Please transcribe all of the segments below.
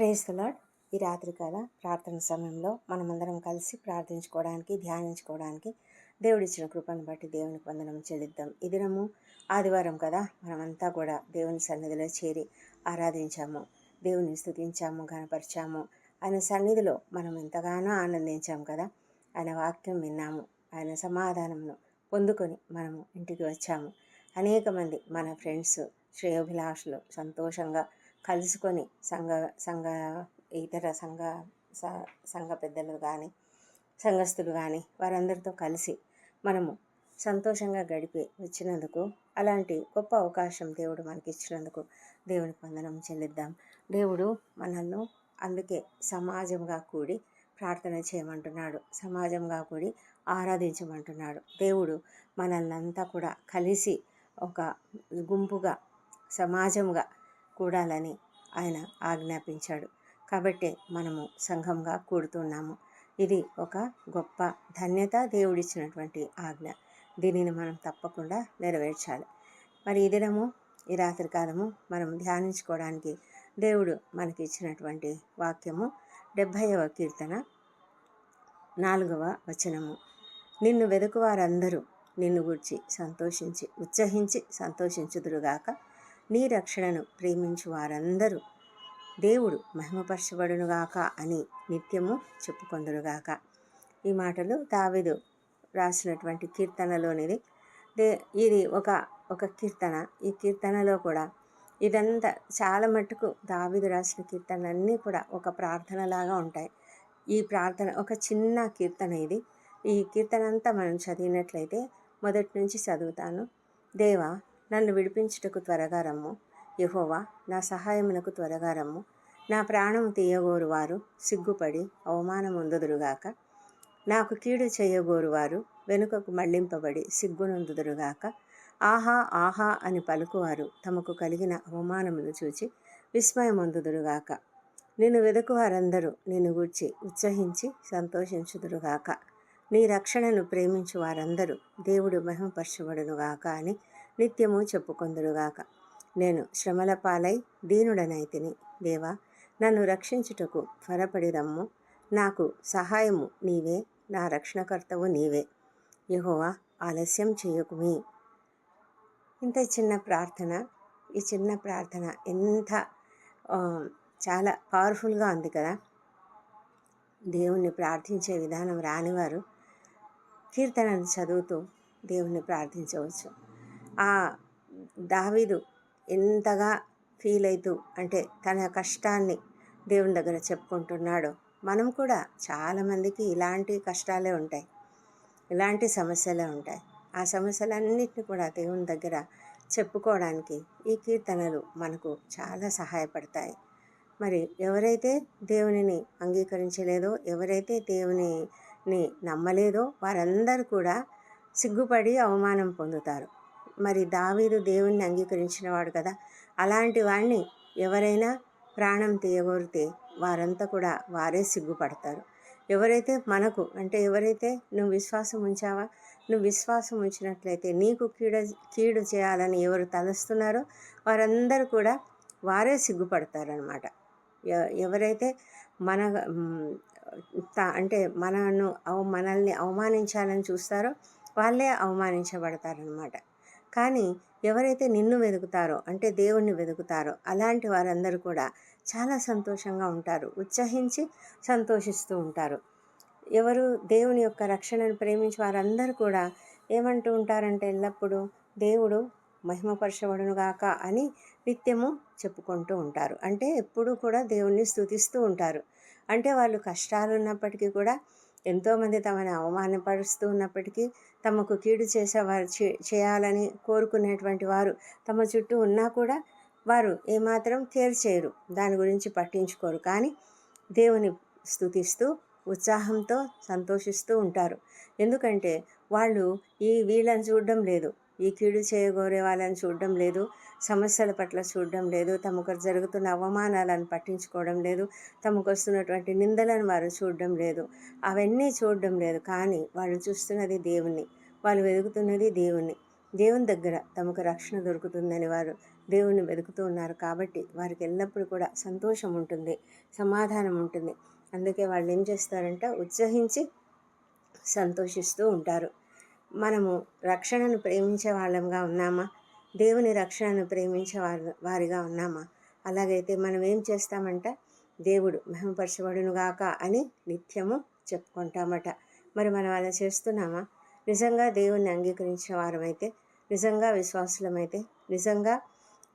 Praise lord ఈ రాత్రికాల ప్రార్థన సమయంలో మనమందరం కలిసి ప్రార్థించుకోవడానికి ధ్యానించుకోవడానికి దేవుడిచ్చిన కృపను బట్టి దేవునికి వందనం చెల్లిద్దాం. ఈ దినము ఆదివారం కదా మనమంతా కూడా దేవుని సన్నిధిలో చేరి ఆరాధించాము దేవుని స్థుతించాము గనపరిచాము ఆయన సన్నిధిలో మనం ఎంతగానో ఆనందించాము కదా. ఆయన వాక్యం విన్నాము ఆయన సమాధానమును పొందుకొని మనము ఇంటికి వచ్చాము. అనేక మంది మన ఫ్రెండ్స్ శ్రేయోభిలాషులు సంతోషంగా కలుసుకొని సంఘ సంఘ ఇతర సంఘ సంఘ పెద్దలు కానీ సంఘస్థులు కానీ వారందరితో కలిసి మనము సంతోషంగా గడిపి వచ్చినందుకు అలాంటి గొప్ప అవకాశం దేవుడు మనకి ఇచ్చినందుకు దేవునికి వందనం చెల్లిద్దాం. దేవుడు మనల్ని అందుకే సమాజంగా కూడి ప్రార్థన చేయమంటున్నాడు. సమాజంగా కూడి ఆరాధించమంటున్నాడు. దేవుడు మనల్ని అంతా కూడా కలిసి ఒక గుంపుగా సమాజంగా కూడాలని ఆయన ఆజ్ఞాపించాడు. కాబట్టే మనము సంఘంగా కూడుతున్నాము. ఇది ఒక గొప్ప ధన్యత దేవుడిచ్చినటువంటి ఆజ్ఞ. దీనిని మనం తప్పకుండా నెరవేర్చాలి. మరి ఈ దినము ఈ రాత్రి కాలము మనం ధ్యానించుకోవడానికి దేవుడు మనకి ఇచ్చినటువంటి వాక్యము డెబ్భైవ కీర్తన నాలుగవ వచనము. నిన్ను వెదుకువారందరూ నిన్ను గూర్చి సంతోషించి ఉత్సహించి సంతోషించుదురుగాక. నీ రక్షణను ప్రేమించు వారందరూ. దేవుడు మహిమపరచబడునుగాక అని నిత్యము చెప్పుకొందురుగాక. ఈ మాటలు దావిదు రాసినటువంటి కీర్తనలోనిది దే ఇది ఒక ఒక కీర్తన. ఈ కీర్తనలో కూడా ఇదంతా చాలా మట్టుకు దావిదు రాసిన కీర్తనలన్నీ కూడా ఒక ప్రార్థనలాగా ఉంటాయి. ఈ ప్రార్థన ఒక చిన్న కీర్తన ఇది. ఈ కీర్తన అంతా మనం చదివినట్లయితే మొదటి నుంచి చదువుతాను. దేవా నన్ను విడిపించుటకు త్వరగా రమ్ము. యహోవా నా సహాయమునకు త్వరగా రమ్ము. నా ప్రాణం తీయగోరు వారు సిగ్గుపడి అవమానముందుదురుగాక. నాకు కీడు చేయగోరు వారు వెనుకకు మళ్ళింపబడి సిగ్గునందుదురుగాక. ఆహా ఆహా అని పలుకువారు తమకు కలిగిన అవమానమును చూచి విస్మయమొందుదురుగాక. నిన్ను వెదుకువారందరూ నిన్ను గూర్చి ఉత్సహించి సంతోషించుదురుగాక. నీ రక్షణను ప్రేమించు వారందరూ దేవుడు మహిమపరచబడునుగాక అని నిత్యము చెప్పుకొందురుగాక. నేను శ్రమల పాలై దీనుడనైతిని. దేవా నన్ను రక్షించుటకు త్వరపడి రమ్ము నాకు సహాయము నీవే నా రక్షణకర్తవు నీవే. యహోవా ఆలస్యం చేయకుమి ఇంత చిన్న ప్రార్థన ఈ చిన్న ప్రార్థన ఎంత చాలా పవర్ఫుల్గా ఉంది కదా. దేవుణ్ణి ప్రార్థించే విధానం రానివారు కీర్తనను చదువుతూ దేవుణ్ణి ప్రార్థించవచ్చు. ఆ దావీదు ఎంతగా ఫీల్ అవుతూ అంటే తన కష్టాన్ని దేవుని దగ్గర చెప్పుకుంటున్నాడో మనం కూడా చాలామందికి ఇలాంటి కష్టాలే ఉంటాయి ఇలాంటి సమస్యలే ఉంటాయి. ఆ సమస్యలన్నిటిని కూడా దేవుని దగ్గర చెప్పుకోవడానికి ఈ కీర్తనలు మనకు చాలా సహాయపడతాయి. మరి ఎవరైతే దేవునిని అంగీకరించలేదో ఎవరైతే దేవునిని నమ్మలేదో వారందరూ కూడా సిగ్గుపడి అవమానం పొందుతారు. మరి దావీదు దేవుణ్ణి అంగీకరించిన వాడు కదా. అలాంటి వాడిని ఎవరైనా ప్రాణం తీయగోరితే వారంతా కూడా వారే సిగ్గుపడతారు. ఎవరైతే మనకు అంటే ఎవరైతే నువ్వు విశ్వాసం ఉంచావా? నువ్వు విశ్వాసం ఉంచినట్లయితే నీకు కీడ కీడు చేయాలని ఎవరు తలుస్తున్నారో వారందరూ కూడా వారే సిగ్గుపడతారనమాట ఎ- ఎవరైతే మన అంటే మనను అవ మనల్ని అవమానించాలని చూస్తారో వాళ్ళే అవమానించబడతారనమాట కానీ ఎవరైతే నిన్ను వెతుకుతారో అంటే దేవుణ్ణి వెతుకుతారో అలాంటి వారందరూ కూడా చాలా సంతోషంగా ఉంటారు. ఉత్సహించి సంతోషిస్తూ ఉంటారు. ఎవరు దేవుని యొక్క రక్షణను ప్రేమించి వారందరూ కూడా ఏమంటూ ఉంటారంటే ఎల్లప్పుడూ దేవుడు మహిమపరచబడునుగాక అని నిత్యము చెప్పుకుంటూ ఉంటారు. అంటే ఎప్పుడూ కూడా దేవుణ్ణి స్తుతిస్తూ ఉంటారు. అంటే వాళ్ళు కష్టాలు ఉన్నప్పటికీ కూడా ఎంతోమంది తమని అవమానపరుస్తూ ఉన్నప్పటికీ తమకు కీడు చేసేవారు చే- చేయాలని కోరుకునేటువంటి వారు తమ చుట్టూ ఉన్నా కూడా వారు ఏమాత్రం కేర్ చేయరు. దాని గురించి పట్టించుకోరు. కానీ దేవుని స్తుతిస్తూ ఉత్సాహంతో సంతోషిస్తూ ఉంటారు. ఎందుకంటే వాళ్ళు ఈ వీళ్ళని చూడడం లేదు. ఈ కీడు చేయగోరే వాళ్ళని చూడడం లేదు సమస్యల పట్ల చూడడం లేదు తమకు జరుగుతున్న అవమానాలను పట్టించుకోవడం లేదు తమకు వస్తున్నటువంటి నిందలను వారు చూడడం లేదు. అవన్నీ చూడడం లేదు కానీ వాళ్ళు చూస్తున్నది దేవుణ్ణి వాళ్ళు వెతుకుతున్నది దేవుణ్ణి. దేవుని దగ్గర తమకు రక్షణ దొరుకుతుందని వారు దేవుణ్ణి వెతుకుతూ ఉన్నారు కాబట్టి వారికి ఎల్లప్పుడూ కూడా సంతోషం ఉంటుంది సమాధానం ఉంటుంది. అందుకే వాళ్ళు ఏం చేస్తారంటే? ఉత్సహించి సంతోషిస్తూ ఉంటారు. మనము రక్షణను ప్రేమించే వాళ్ళంగా ఉన్నామా? దేవుని రక్షణను ప్రేమించే వారి వారిగా ఉన్నామా? అలాగైతే మనం ఏం చేస్తామంట? దేవుడు మహిమపరచబడునుగాక అని నిత్యము చెప్పుకుంటామట. మరి మనం అలా చేస్తున్నామా? నిజంగా దేవుణ్ణి అంగీకరించిన వారమైతే నిజంగా విశ్వాసులమైతే నిజంగా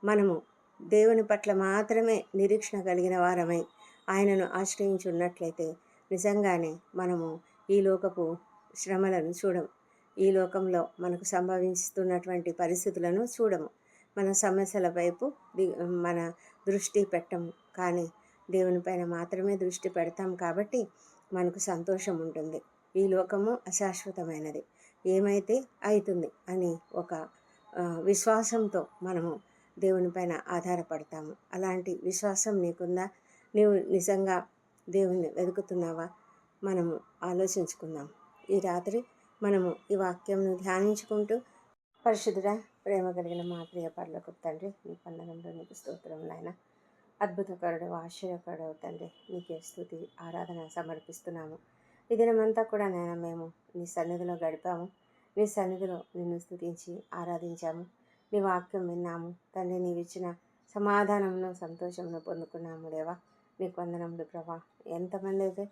మనము దేవుని పట్ల మాత్రమే నిరీక్షణ కలిగిన వారమై ఆయనను ఆశ్రయించి ఉన్నట్లయితే నిజంగానే మనము ఈ లోకపు శ్రమలను చూడము ఈ లోకంలో మనకు సంభవిస్తున్నటువంటి పరిస్థితులను చూడము. మన సమస్యల వైపు మన దృష్టి పెట్టము. కానీ దేవుని పైన మాత్రమే దృష్టి పెడతాం కాబట్టి మనకు సంతోషం ఉంటుంది. ఈ లోకము అశాశ్వతమైనది. ఏమైతే అవుతుంది అని ఒక విశ్వాసంతో మనము దేవుని పైన ఆధారపడతాము. అలాంటి విశ్వాసం నీకుందా? నీవు నిజంగా దేవుణ్ణి వెతుకుతున్నావా? మనము ఆలోచించుకుందాం. ఈ రాత్రి మనము ఈ వాక్యంను ధ్యానించుకుంటూ పరిశుద్ధుడ ప్రేమ కలిగిన మా ప్రియ పర్లకు తండ్రి నీ పందనంలో నీకు స్తోత్రం నాయన. అద్భుతకరుడు ఆశ్చర్యకరుడు తండ్రి నీకే స్థుతి ఆరాధన సమర్పిస్తున్నాము. ఈ దినమంతా కూడా నాయన మేము నీ సన్నిధిలో గడిపాము. నీ సన్నిధిలో నిన్ను స్థుతించి ఆరాధించాము. నీ వాక్యం విన్నాము. తండ్రి నీవు ఇచ్చిన సమాధానమును సంతోషమును పొందుకున్నాము దేవా నీకు వందనములు ప్రభా. ఎంతమంది అయితే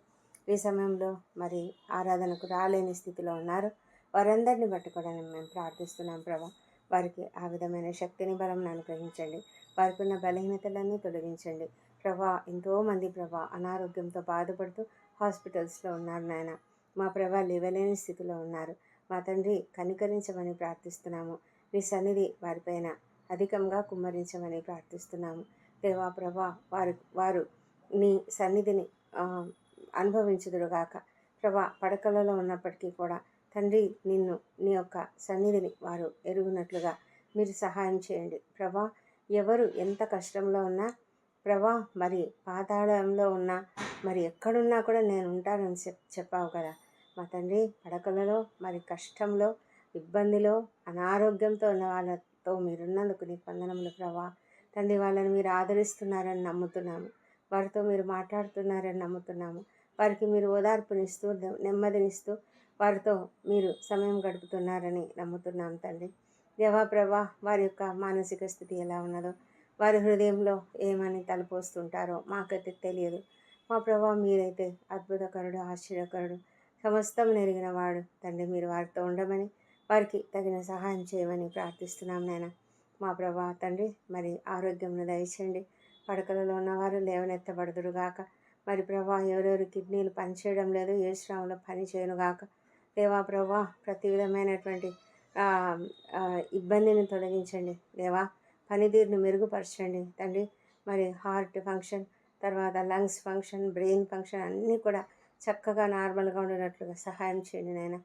ఈ సమయంలో మరి ఆరాధనకు రాలేని స్థితిలో ఉన్నారు. వారందరినీ పట్టుకోవడానికి మేము ప్రార్థిస్తున్నాం ప్రభా. వారికి ఆ విధమైన శక్తిని బలం అనుగ్రహించండి. వారికి ఉన్న బలహీనతలన్నీ తొలగించండి. ప్రభా ఎంతోమంది ప్రభా అనారోగ్యంతో బాధపడుతూ హాస్పిటల్స్లో ఉన్నారు నాయన. మా ప్రభా లేవలేని స్థితిలో ఉన్నారు. మా తండ్రి కనికరించమని ప్రార్థిస్తున్నాము. మీ సన్నిధి వారిపైన అధికంగా కుమ్మరించమని ప్రార్థిస్తున్నాము. దేవా ప్రభా వారు వారు నీ సన్నిధిని అనుభవించుదురుగాక. ప్రభా పడకలలో ఉన్నప్పటికీ కూడా తండ్రి నిన్ను నీ యొక్క సన్నిధిని వారు ఎరుగునట్లుగా మీరు సహాయం చేయండి. ప్రభా ఎవరు ఎంత కష్టంలో ఉన్నా ప్రభా మరి పాతాళంలో ఉన్నా మరి ఎక్కడున్నా కూడా నేను ఉంటానని చెప్ చెప్పావు కదా. మా తండ్రి పడకలలో మరి కష్టంలో ఇబ్బందిలో అనారోగ్యంతో ఉన్న వాళ్ళతో మీరున్నందుకు నీ పందనములు ప్రభా. తండ్రి వాళ్ళని మీరు ఆదరిస్తున్నారని నమ్ముతున్నాము. వారితో మీరు మాట్లాడుతున్నారని నమ్ముతున్నాము. వారికి మీరు ఓదార్పునిస్తూ నెమ్మదినిస్తూ వారితో మీరు సమయం గడుపుతున్నారని నమ్ముతున్నాం తండ్రి. దేవా ప్రభా వారి యొక్క మానసిక స్థితి ఎలా ఉన్నదో వారి హృదయంలో ఏమని తలపోస్తుంటారో మాకైతే తెలియదు. మా ప్రభా మీరైతే అద్భుతకరుడు ఆశ్చర్యకరుడు సమస్తం నెరిగిన వాడు తండ్రి. మీరు వారితో ఉండమని వారికి తగిన సహాయం చేయమని ప్రార్థిస్తున్నాం నాయన. మా ప్రభా తండ్రి మరి ఆరోగ్యంను దయచేయండి. పడకలలో ఉన్నవారు లేవనెత్తబడుదురుగాక. మరి ప్రభా ఎవరెవరు కిడ్నీలు పనిచేయడం లేదు ఏ శ్రమంలో పని చేయనుగాక దేవా ప్రభా ప్రతి విధమైనటువంటి ఇబ్బందిని తొలగించండి. దేవా పనితీరును మెరుగుపరచండి తండ్రి. మరి హార్ట్ ఫంక్షన్ తర్వాత లంగ్స్ ఫంక్షన్ బ్రెయిన్ ఫంక్షన్ అన్నీ కూడా చక్కగా నార్మల్గా ఉండేటట్లుగా సహాయం చేయండి నాయన.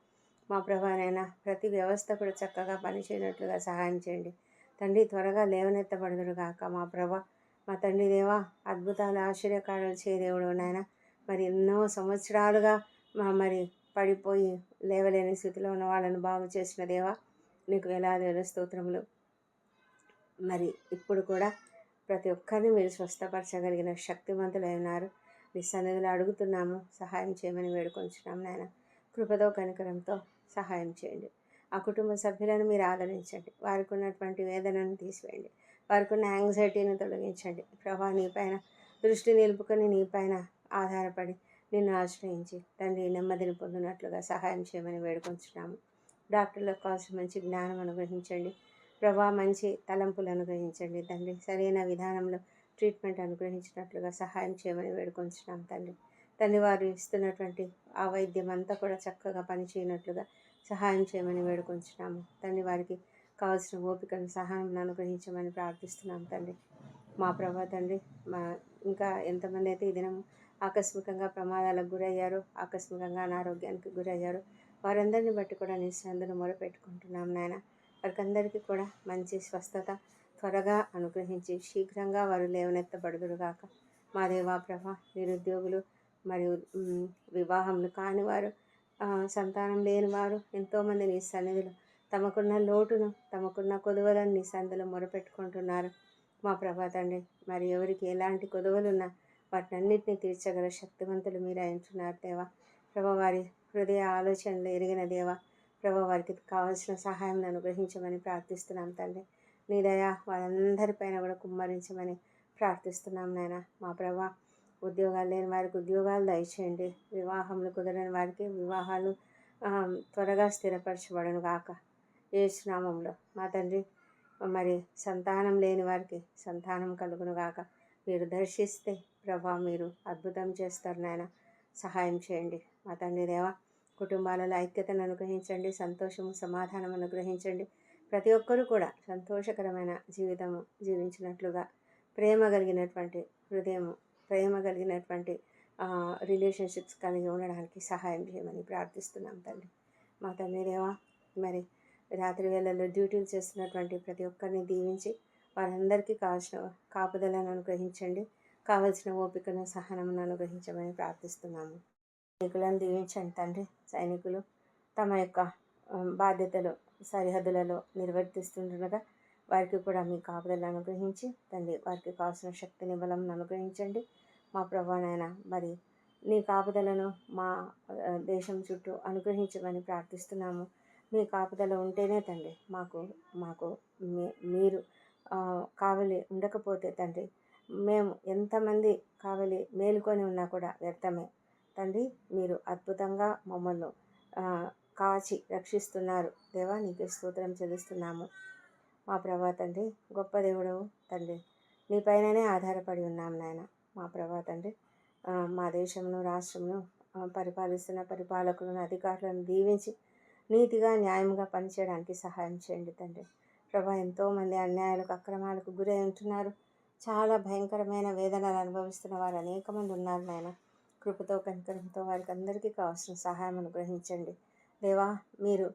మా ప్రభానైనా ప్రతి వ్యవస్థ కూడా చక్కగా పనిచేయనట్లుగా సహాయం చేయండి. తండ్రి త్వరగా లేవనెత్తబడదురు కాక మా ప్రభా. మా తండ్రి దేవా అద్భుతాలు ఆశ్చర్యకారాలు చేయదేవుడు నాయన. మరి ఎన్నో సంవత్సరాలుగా మా మరి పడిపోయి లేవలేని స్థితిలో ఉన్న వాళ్ళని బాగు చేసిన దేవా నీకు వేలాది స్తోత్రములు. మరి ఇప్పుడు కూడా ప్రతి ఒక్కరిని మీరు స్వస్థపరచగలిగిన శక్తివంతులై ఉన్నారు. మీ సన్నిధిలో అడుగుతున్నాము సహాయం చేయమని వేడుకొంచున్నాం నాయన. కృపతో కనికరంతో సహాయం చేయండి. ఆ కుటుంబ సభ్యులను మీరు ఆదరించండి. వారికి ఉన్నటువంటి వేదనను తీసివేయండి. వారికి ఉన్న యాంగ్జైటీని తొలగించండి. ప్రభా నీ పైన దృష్టి నిలుపుకొని నీ పైన ఆధారపడి నిన్ను ఆశ్రయించి తండ్రి నెమ్మదిని పొందినట్లుగా సహాయం చేయమని వేడుకొంచున్నాము. డాక్టర్లకు కావాల్సిన మంచి జ్ఞానం అనుగ్రహించండి. ప్రభా మంచి తలంపులు అనుగ్రహించండి తండ్రి. సరైన విధానంలో ట్రీట్మెంట్ అనుగ్రహించినట్లుగా సహాయం చేయమని వేడుకొంచున్నాం తండ్రి. తండ్రి వారు ఇస్తున్నటువంటి ఆ వైద్యం అంతా కూడా చక్కగా పనిచేయనట్లుగా సహాయం చేయమని వేడుకొంచున్నాము. తండ్రి వారికి కావాల్సిన ఓపికను సహాయం అనుగ్రహించమని ప్రార్థిస్తున్నాం తండ్రి. మా ప్రభా తండ్రి మా ఇంకా ఎంతమంది అయితే ఈ దినం ఆకస్మికంగా ప్రమాదాలకు గురయ్యారు ఆకస్మికంగా అనారోగ్యానికి గురయ్యారు వారందరిని బట్టి కూడా నీ సందును మొరపెట్టుకుంటున్నాం నాయన. వారికందరికీ కూడా మంచి స్వస్థత త్వరగా అనుగ్రహించి శీఘ్రంగా వారు లేవనెత్తబడుదురుగాక మా దేవా ప్రభ నిరుద్యోగులు మరియు వివాహములు కాని వారు సంతానం లేని వారు ఎంతోమంది నీ సన్నిధిలో తమకున్న లోటును తమకున్న కొదవలను నీ సందులో మొరపెట్టుకుంటున్నారు. మా ప్రభా తండ్రి మరి ఎవరికి ఎలాంటి కొదవలున్నా వాటినన్నింటినీ తీర్చగల శక్తివంతులు మీరు అంటున్నారు దేవా. ప్రభా వారి హృదయ ఆలోచనలు ఎరిగిన దేవా ప్రభా వారికి కావాల్సిన సహాయం అనుగ్రహించమని ప్రార్థిస్తున్నాం తండ్రి. నీ దయా వాళ్ళందరిపైన కూడా కుమ్మరించమని ప్రార్థిస్తున్నాం నాయన. మా ప్రభా ఉద్యోగాలు లేని వారికి ఉద్యోగాలు దయచేయండి. వివాహములు కుదరని వారికి వివాహాలు త్వరగా స్థిరపరచబడను కాక ఏ స్నామంలో మా తండ్రి మరి సంతానం లేని వారికి సంతానం కలుగును గాక. మీరు దర్శిస్తే ప్రభా మీరు అద్భుతం చేస్తారు నాయన. సహాయం చేయండి. మా తండ్రి దేవా కుటుంబాలలో ఐక్యతను అనుగ్రహించండి సంతోషము సమాధానం అనుగ్రహించండి. ప్రతి ఒక్కరూ కూడా సంతోషకరమైన జీవితము జీవించినట్లుగా ప్రేమ కలిగినటువంటి హృదయము ప్రేమ కలిగినటువంటి రిలేషన్షిప్స్ కలిగి ఉండడానికి సహాయం చేయమని ప్రార్థిస్తున్నాం తండ్రి. మా తండ్రి దేవా మరి రాత్రి వేళల్లో డ్యూటీలు చేస్తున్నటువంటి ప్రతి ఒక్కరిని దీవించి వారందరికీ కావాల్సిన కాపుదలను అనుగ్రహించండి. కావలసిన ఓపికను సహనమును అనుగ్రహించమని ప్రార్థిస్తున్నాము. సైనికులను దీవించండి తండ్రి. సైనికులు తమ యొక్క బాధ్యతలు సరిహద్దులలో నిర్వర్తిస్తుండగా వారికి కూడా మీ కాపుదలను అనుగ్రహించి తండ్రి వారికి కావాల్సిన శక్తిని బలం అనుగ్రహించండి. మా ప్రభానైనా మరి నీ కాపుదలను మా దేశం చుట్టూ అనుగ్రహించమని ప్రార్థిస్తున్నాము. మీ కాపుదల ఉంటేనే తండ్రి మాకు మాకు మీరు కావలి ఉండకపోతే తండ్రి మేము ఎంతమంది కావలి మేలుకొని ఉన్నా కూడా వ్యర్థమే. తండ్రి మీరు అద్భుతంగా మమ్మల్ని కాచి రక్షిస్తున్నారు. దేవా నీకు స్తోత్రం చెల్లిస్తున్నాము. మా ప్రభా తండ్రి గొప్ప దేవుడు తండ్రి. నీ పైననే ఆధారపడి ఉన్నాం నాయన. మా ప్రభా తండ్రి మా దేశంలో రాష్ట్రంలో పరిపాలిస్తున్న పరిపాలకులను అధికారులను దీవించి నీతిగా న్యాయంగా పనిచేయడానికి సహాయం చేయండి తండ్రి. ప్రభా ఎంతోమంది అన్యాయాలకు అక్రమాలకు గురై ఉంటున్నారు. చాలా భయంకరమైన వేదనలు అనుభవిస్తున్న వారు అనేక మంది ఉన్నారు నాయన. కృపతో కనికరంతో వారికి అందరికీ కావాల్సిన సహాయం అనుగ్రహించండి. దేవా మీరు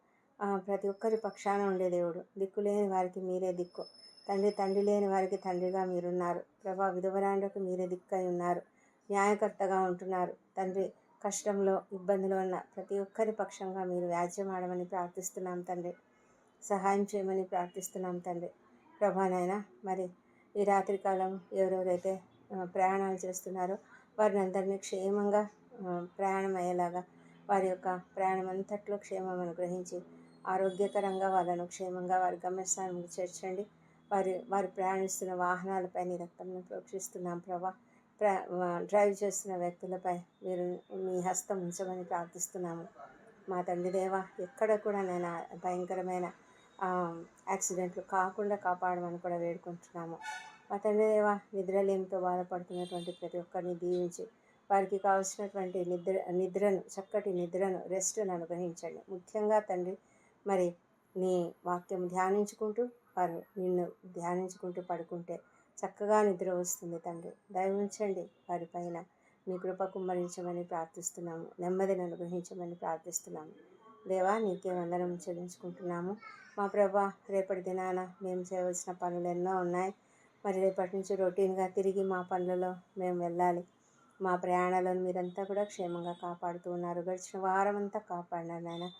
ప్రతి ఒక్కరి పక్షాన ఉండే దేవుడు. దిక్కు లేని వారికి మీరే దిక్కు. తండ్రి తండ్రి లేని వారికి తండ్రిగా మీరున్నారు. ప్రభా విధవరాండకు మీరే దిక్కై ఉన్నారు. న్యాయకర్తగా ఉంటున్నారు. తండ్రి కష్టంలో ఇబ్బందులు ఉన్న ప్రతి ఒక్కరి పక్షంగా మీరు వ్యాజ్యం ఆడమని ప్రార్థిస్తున్నాం తండ్రి. సహాయం చేయమని ప్రార్థిస్తున్నాం తండ్రి. ప్రభానైనా మరి ఈ రాత్రికాలం ఎవరెవరైతే ప్రయాణాలు చేస్తున్నారో వారిని అందరినీ క్షేమంగా ప్రయాణం అయ్యేలాగా వారి యొక్క ప్రయాణం అంతట్లో క్షేమం అనుగ్రహించి ఆరోగ్యకరంగా వాళ్ళను క్షేమంగా వారి గమ్యస్థానం చేర్చండి. వారి వారు ప్రయాణిస్తున్న వాహనాలపై నీ రక్తంను ప్రోక్షిస్తున్నాం ప్రభా. డ్రైవ్ చేస్తున్న వ్యక్తులపై మీరు మీ హస్తం ఉంచమని ప్రార్థిస్తున్నాము. మా తండ్రి దేవ ఎక్కడ కూడా నేను భయంకరమైన యాక్సిడెంట్లు కాకుండా కాపాడమని కూడా వేడుకుంటున్నాము. మా తండ్రి దేవ నిద్రలేమితో బాధపడుతున్నటువంటి ప్రతి ఒక్కరిని దీవించి వారికి కావాల్సినటువంటి నిద్ర నిద్రను చక్కటి నిద్రను రెస్ట్ను అనుగ్రహించండి. ముఖ్యంగా తండ్రి మరి నీ వాక్యం ధ్యానించుకుంటూ వారు నిన్ను ధ్యానించుకుంటూ పడుకుంటే చక్కగా నిద్ర వస్తుంది తండ్రి. దయవుంచండి వారిపైన మీ కృప కుమ్మరించమని ప్రార్థిస్తున్నాము. నెమ్మదిని అనుగ్రహించమని ప్రార్థిస్తున్నాము. దేవా నీకే వందనం చెల్లించుకుంటున్నాము. మా ప్రభా రేపటి దినాన మేము చేయవలసిన పనులు ఎన్నో ఉన్నాయి. మరి రేపటి నుంచి రొటీన్గా తిరిగి మా పనులలో మేము వెళ్ళాలి. మా ప్రయాణాలను మీరంతా కూడా క్షేమంగా కాపాడుతూ ఉన్నారు. గడిచిన వారం అంతా కాపాడినారు నాయన.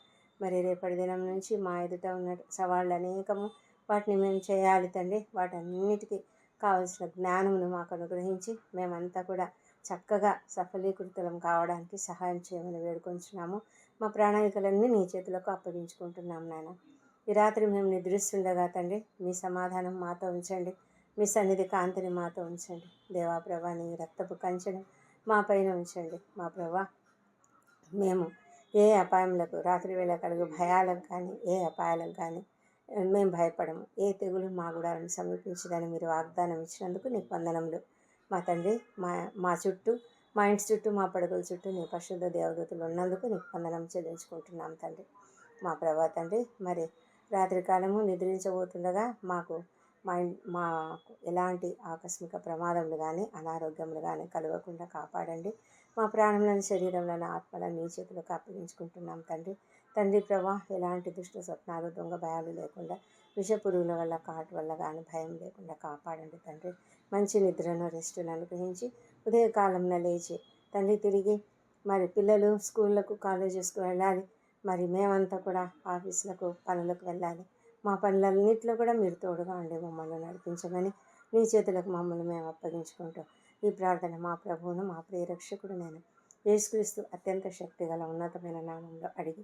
మరి రేపటి దినం నుంచి మా ఎదుట ఉన్న సవాళ్ళు అనేకము. వాటిని మేము చేయాలి తండ్రి. వాటన్నిటికీ కావలసిన జ్ఞానమును మాకు అనుగ్రహించి మేమంతా కూడా చక్కగా సఫలీకృతులం కావడానికి సహాయం చేయమని వేడుకొంచున్నాము. మా ప్రణాళికలన్నీ నీ చేతులకు అప్పగించుకుంటున్నాం నాయన. ఈ రాత్రి మేము నిద్రిస్తుండగా తండ్రి మీ సమాధానం మాతో ఉంచండి. మీ సన్నిధి కాంతిని మాతో ఉంచండి. దేవా ప్రభా నీ రక్తపు కంచెను మా పైన ఉంచండి. మా ప్రభా మేము ఏ అపాయములకు రాత్రి వేళ కలుగు భయాలకు కానీ ఏ అపాయాలకు కానీ మేము భయపడము. ఏ తెగులు మా గుడాలను సమీపించదని మీరు వాగ్దానం ఇచ్చినందుకు నీకు వందనములు. మా తండ్రి మా మా చుట్టూ మా ఇంటి చుట్టూ మా పడగల చుట్టూ నీ పరిశుద్ధ దేవదూతలు ఉన్నందుకు నీకు వందనం చెల్లించుకుంటున్నాం తండ్రి. మా ప్రభా తండ్రి మరి రాత్రికాలము నిద్రించబోతుండగా మాకు మా మాకు ఎలాంటి ఆకస్మిక ప్రమాదములు కానీ అనారోగ్యములు కానీ కలగకుండా కాపాడండి. మా ప్రాణంలోని శరీరంలోని ఆత్మలను నీ చేతులకు అప్పగించుకుంటున్నాం తండ్రి. తండ్రి ప్రభా ఎలాంటి దుష్ట స్వప్నాలు దొంగ భయాలు లేకుండా విషపురుగుల వల్ల కాటు వల్ల కానీ భయం లేకుండా కాపాడండి తండ్రి. మంచి నిద్రను రెస్టును అనుగ్రహించి ఉదయకాలంలో లేచి తండ్రి తిరిగి మరి పిల్లలు స్కూళ్ళకు కాలేజెస్కు వెళ్ళాలి. మరి మేమంతా కూడా ఆఫీసులకు పనులకు వెళ్ళాలి. మా పనులన్నింటిలో కూడా మీరు తోడుగా ఉండి మమ్మల్ని నడిపించమని మీ చేతులకు మమ్మల్ని మేము అప్పగించుకుంటాం. ఈ ప్రార్థన మా ప్రభువును మా ప్రియరక్షకుడు నేను. యేసుక్రీస్తు అత్యంత శక్తిగల ఉన్నతమైన నామంలో అడిగి